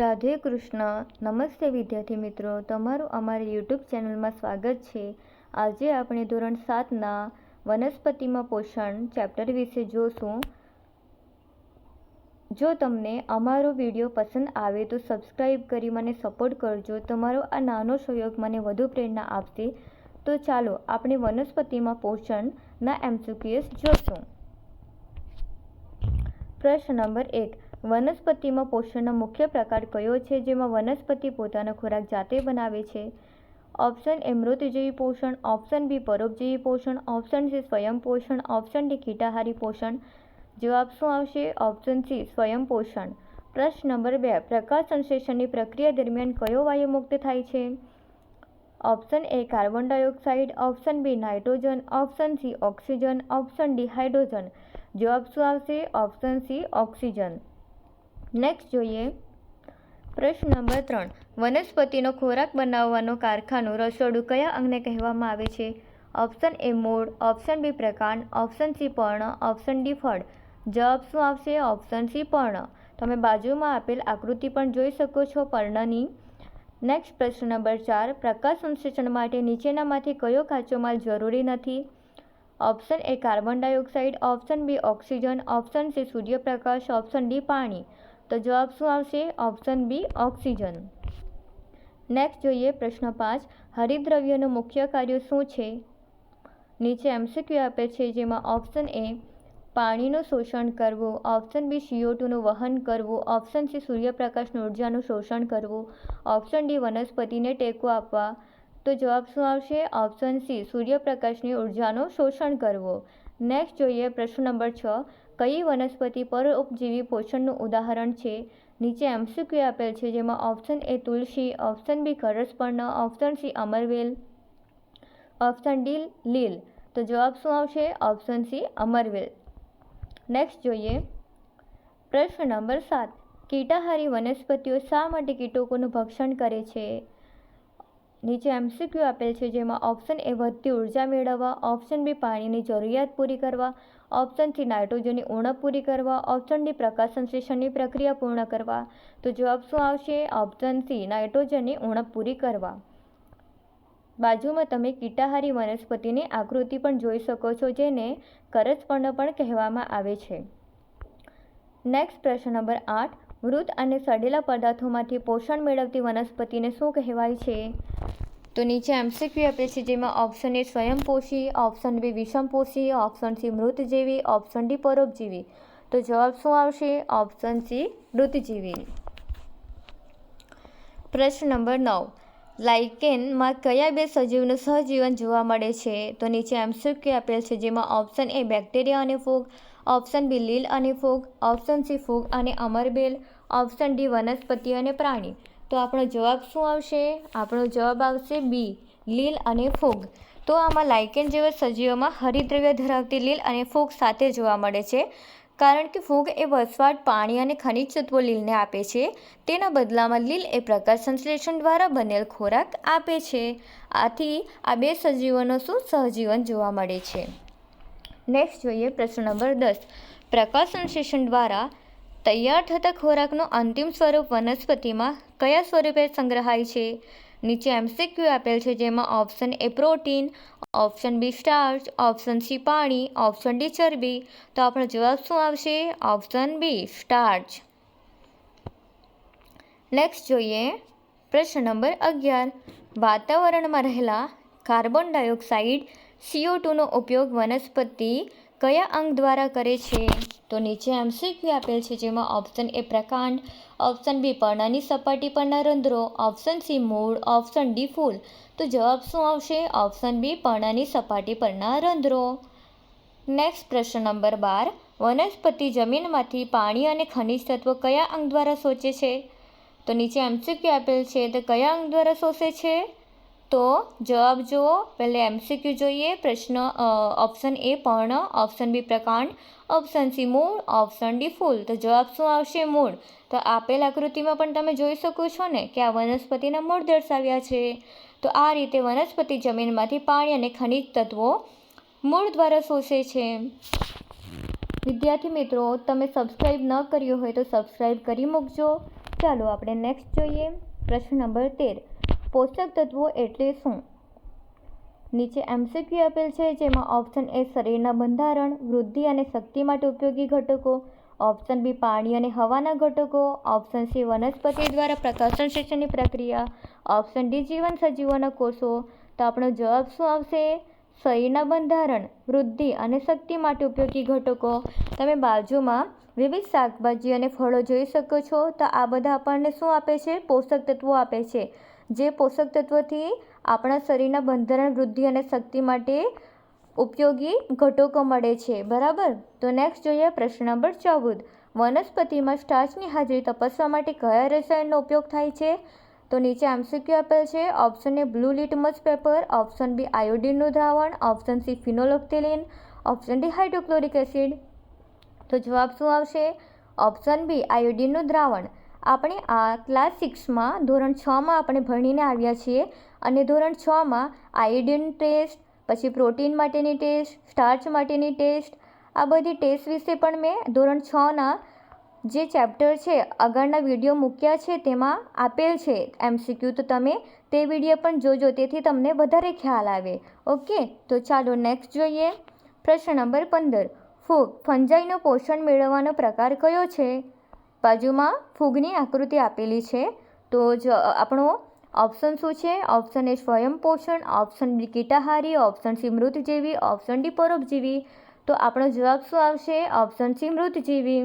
રાધે કૃષ્ણ નમસ્તે વિદ્યાર્થી મિત્રો. તમારું અમારી યુટ્યુબ ચેનલમાં સ્વાગત છે. આજે આપણે ધોરણ સાતના વનસ્પતિમાં પોષણ ચેપ્ટર વિશે જોશું. જો તમને અમારો વીડિયો પસંદ આવે તો સબસ્ક્રાઈબ કરી મને સપોર્ટ કરજો. તમારો આ નાનો સહયોગ મને વધુ પ્રેરણા આપશે. તો ચાલો આપણે વનસ્પતિમાં પોષણના એમસીક્યુએસ જોશું. પ્રશ્ન નંબર એક. વનસ્પતિમાં પોષણનો મુખ્ય પ્રકાર કયો છે, જેમાં વનસ્પતિ પોતાનો ખોરાક જાતે બનાવે છે? ઓપ્શન એ મૃતજીવી પોષણ, ઓપ્શન બી પરોપજીવી પોષણ, ઓપ્શન સી સ્વયં પોષણ, ઓપ્શન ડી કીટાહારી પોષણ. જવાબ શું આવશે? ઓપ્શન સી સ્વયં પોષણ. પ્રશ્ન નંબર બે, પ્રકાશ સંશ્લેષણની પ્રક્રિયા દરમિયાન કયો વાયુ મુક્ત થાય છે? Option A carbon dioxide, option B nitrogen, option C oxygen, option D hydrogen. જવાબ શું આવશે? Option C oxygen. નેક્સ્ટ જોઈએ. પ્રશ્ન નંબર ત્રણ. વનસ્પતિનો ખોરાક બનાવવાનો કારખાનું રસોડું કયા અંગને કહેવામાં આવે છે? ઓપ્શન એ મૂળ ઓપ્શન બી પ્રકાંડ ઓપ્શન સી પર્ણ ઓપ્શન ડી ફળ. જવાબ શું આવશે? ઓપ્શન સી પર્ણ. તમે બાજુમાં આપેલ આકૃતિ પણ જોઈ શકો છો પર્ણની. નેક્સ્ટ પ્રશ્ન નંબર ચાર. પ્રકાશ સંશ્લેષણ માટે નીચેનામાંથી કયો કાચો માલ જરૂરી નથી? Option A carbon dioxide option B oxygen option C સૂર્યપ્રકાશ ઓપ્શન ડી પાણી. તો જવાબ શું આવશે? Option B oxygen. નેક્સ્ટ જોઈએ પ્રશ્ન પાંચ. હરિદ્રવ્યનું મુખ્ય કાર્ય શું છે? નીચે એમસીક્યુ આપે છે, જેમાં ઓપ્શન એ પાણીનું શોષણ કરવું, ઓપ્શન બી સીઓ ટુનું વહન કરવું, ઓપ્શન સી સૂર્યપ્રકાશની ઉર્જાનું શોષણ કરવું, ઓપ્શન ડી વનસ્પતિને ટેકો આપવા. તો જવાબ શું આવશે? ઓપ્શન સી સૂર્યપ્રકાશની ઉર્જાનું શોષણ કરવું. નેક્સ્ટ જોઈએ પ્રશ્ન નંબર છ. કઈ વનસ્પતિ પરોપજીવી પોષણનું ઉદાહરણ છે? નીચે એમસીક્યુ આપેલ છે, જેમાં ઓપ્શન એ તુલસી, ઓપ્શન બી કરસપર્ણ, ઓપ્શન સી અમરવેલ, ઓપ્શન ડી લીલ. તો જવાબ શું આવશે? Option C અમરવેલ. નેક્સ્ટ જોઈએ. પ્રશ્ન નંબર સાત. કીટાહારી વનસ્પતિઓ શા માટે કીટકોનું ભક્ષણ કરે છે? નીચે એમસીક્યુ આપેલ છે, જેમાં ઓપ્શન એ વધતી ઊર્જા મેળવવા ઓપ્શન બી પાણીની જરૂરિયાત પૂરી કરવા ઓપ્શન સી નાઇટ્રોજનની ઉણપ પૂરી કરવા ઓપ્શન ડી પ્રકાશ સંશ્લેષણની પ્રક્રિયા પૂર્ણ કરવા. તો જવાબ શું આવશે? ઓપ્શન સી નાઇટ્રોજનની ઉણપ પૂરી કરવા. બાજુમાં તમે કીટાહારી વનસ્પતિની આકૃતિ પણ જોઈ શકો છો, જેને કરસપર્ણ પણ કહેવામાં આવે છે. નેક્સ્ટ પ્રશ્ન નંબર આઠ. મૃત અને સડેલા પદાર્થોમાંથી પોષણ મેળવતી વનસ્પતિને શું કહેવાય છે? તો નીચે એમસીક્યુ આપે છે, જેમાં ઓપ્શન એ સ્વયંપોષી ઓપ્શન બી વિષમપોષી ઓપ્શન સી મૃતજીવી ઓપ્શન ડી પરોપજીવી. તો જવાબ શું આવશે? ઓપ્શન સી મૃતજીવી. પ્રશ્ન નંબર નવ. લાઇકેનમાં કયા બે સજીવનું સહજીવન જોવા મળે છે? તો નીચે એમસીક્યુ આપેલ છે, જેમાં ઓપ્શન એ બેક્ટેરિયા અને ફૂગ ઓપ્શન બી લીલ અને ફૂગ ઓપ્શન સી ફૂગ અને અમરબેલ ઓપ્શન ડી વનસ્પતિ અને પ્રાણી. તો આપણો જવાબ શું આવશે? આપણો જવાબ આવશે બી, લીલ અને ફૂગ. તો આમાં લાઇકેન જેવા સજીવોમાં હરિદ્રવ્ય ધરાવતી લીલ અને ફૂગ સાથે જોવા મળે છે. કારણ કે ફૂગ એ વસવાટ, પાણી અને ખનિજ તત્વો લીલને આપે છે. તેના બદલામાં લીલ એ પ્રકાશ સંશ્લેષણ દ્વારા બનેલ ખોરાક આપે છે. આથી આ બે સજીવોનો શું સહજીવન જોવા મળે છે? નેક્સ્ટ જોઈએ પ્રશ્ન નંબર દસ. પ્રકાશ સંશ્લેષણ દ્વારા તૈયાર થતા ખોરાકનું અંતિમ સ્વરૂપ વનસ્પતિમાં કયા સ્વરૂપે સંગ્રહાય છે? નીચે એમસીક્યુ આપેલ છે, જેમાં option A protein option B starch option C પાણી ઓપ્શન ડી ચરબી. તો આપણો જવાબ શું આવશે? ઓપ્શન બી સ્ટાર્ચ નેક્સ્ટ જોઈએ પ્રશ્ન નંબર અગિયાર. વાતાવરણમાં રહેલા કાર્બન ડાયોક્સાઇડ સીઓ ટુનો ઉપયોગ વનસ્પતિ કયા અંગ દ્વારા કરે છે? તો નીચે એમસીક્યુ આપેલ છે, જેમાં ઓપ્શન એ પ્રકાંડ ઓપ્શન બી પર્ણની સપાટી પરના રંધ્રો ઓપ્શન સી મૂળ ઓપ્શન ડી ફૂલ. તો જવાબ શું આવશે? ઓપ્શન બી પર્ણાની સપાટી પરના રંધ્રો નેક્સ્ટ પ્રશ્ન નંબર બાર. વનસ્પતિ જમીનમાંથી પાણી અને ખનિજ તત્વો કયા અંગ દ્વારા શોષે છે? તો નીચે એમસીક્યુ આપેલ છે, તો કયા અંગ દ્વારા શોષે છે? તો જવાબ જુઓ. પહેલે એમસીક્યુ જોઈએ. પ્રશ્ન ઓપ્શન એ પર્ણ. ઓપ્શન બી પ્રકાંડ. ઓપ્શન સી મૂળ. ઓપ્શન ડી ફૂલ. તો જવાબ શું આવશે? મૂળ. તો આપેલ આકૃતિમાં પણ તમે જોઈ શકો છો ને કે આ વનસ્પતિના મૂળ દર્શાવ્યા છે. તો આ રીતે વનસ્પતિ જમીનમાંથી પાણી અને ખનિજ તત્વો મૂળ દ્વારા શોષે છે. વિદ્યાર્થી મિત્રો, તમે સબસ્ક્રાઈબ ન કર્યું હોય તો સબસ્ક્રાઈબ કરી મૂકજો. ચાલો આપણે નેક્સ્ટ જોઈએ. પ્રશ્ન નંબર તેર. પોષક તત્વો એટલે શું? નીચે એમસીક્યુ આપેલ છે, જેમાં ઓપ્શન એ શરીરના બંધારણ, વૃદ્ધિ અને શક્તિ માટે ઉપયોગી ઘટકો ઓપ્શન બી પાણી અને હવાના ઘટકો ઓપ્શન સી વનસ્પતિ દ્વારા પ્રકાશન શિક્ષણની પ્રક્રિયા ઓપ્શન ડી જીવન સજીવોના કોષો. તો આપણો જવાબ શું આવશે? શરીરના બંધારણ, વૃદ્ધિ અને શક્તિ માટે ઉપયોગી ઘટકો. તમે બાજુમાં વિવિધ શાકભાજી અને ફળો જોઈ શકો છો. તો આ બધા આપણને શું આપે છે? પોષક તત્વો આપે છે. જે પોષક તત્વોથી આપણા શરીરના બંધારણ, વૃદ્ધિ અને શક્તિ માટે ઉપયોગી ઘટકો મળે છે. બરાબર? તો નેક્સ્ટ જોઈએ પ્રશ્ન નંબર ચૌદ. વનસ્પતિમાં સ્ટાર્ચની હાજરી તપાસવા માટે કયા રસાયણનો ઉપયોગ થાય છે? તો નીચે એમસીક્યુ આપેલ છે. Option A blue litmus paper option B આયોડિનનું દ્રાવણ option C phenolphthalein option D hydrochloric acid તો જવાબ શું આવશે? ઓપ્શન બી આયોડિનનું દ્રાવણ. આપણે આ ક્લાસ સિક્સમાં ધોરણ છમાં આપણે ભણીને આવ્યા છીએ અને ધોરણ છમાં આયોડિન ટેસ્ટ પછી પ્રોટીન માટેની ટેસ્ટ સ્ટાર્ચ માટેની ટેસ્ટ આ બધી ટેસ્ટ વિશે પણ મેં ધોરણ છના જે ચેપ્ટર છે આગળના વીડિયો મૂક્યા છે તેમાં આપેલ છે. એમસીક્યુ તો તમે તે વીડિયો પણ જોજો, તેથી તમને વધારે ખ્યાલ આવે. ઓકે? તો ચાલો નેક્સ્ટ જોઈએ. પ્રશ્ન નંબર પંદર. ફૂગ ફંજાઈનો પોષણ મેળવવાનો પ્રકાર કયો છે? બાજુમાં ફૂગની આકૃતિ આપેલી છે. તો જ આપણો ઓપ્શન શું છે? ઓપ્શન એ સ્વયં પોષણ, ઓપ્શન બી કીટાહારી, ઓપ્શન સી મૃતજીવી, ઓપ્શન ડી પરોપજીવી. તો આપણો જવાબ શું આવશે? ઓપ્શન સી મૃતજીવી.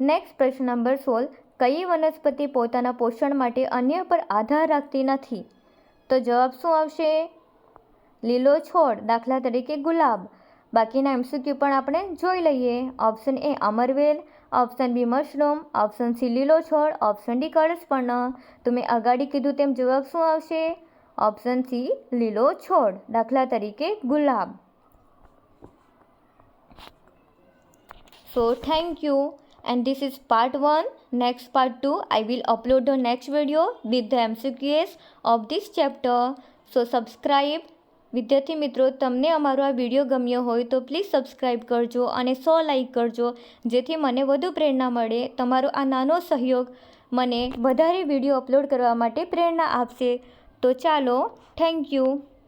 નેક્સ્ટ પ્રશ્ન નંબર સોળ. કઈ વનસ્પતિ પોતાના પોષણ માટે અન્ય પર આધાર રાખતી નથી? તો જવાબ શું આવશે? લીલો છોડ, દાખલા તરીકે ગુલાબ. બાકીના એમસીક્યુ પણ આપણે જોઈ લઈએ. Option A અમરવેલ option B mushroom option C લીલો છોડ ઓપ્શન ડી કળશપર્ણ તો મેં અગાડી કીધું તેમ જવાબ શું આવશે ઓપ્શન સી લીલો છોડ દાખલા તરીકે ગુલાબ So thank you and this is part 1. Next part 2 I will upload the next video with the MCQs of this chapter. So subscribe વિદ્યાર્થી મિત્રો, તમને અમારો આ વીડિયો ગમ્યો હોય તો પ્લીઝ સબસ્ક્રાઈબ કરજો અને સો લાઈક કરજો, જેથી મને વધુ પ્રેરણા મળે, તમારો આ નાનો સહયોગ મને વધારે વીડિયો અપલોડ કરવા માટે પ્રેરણા આપશે. તો ચાલો થેન્ક યુ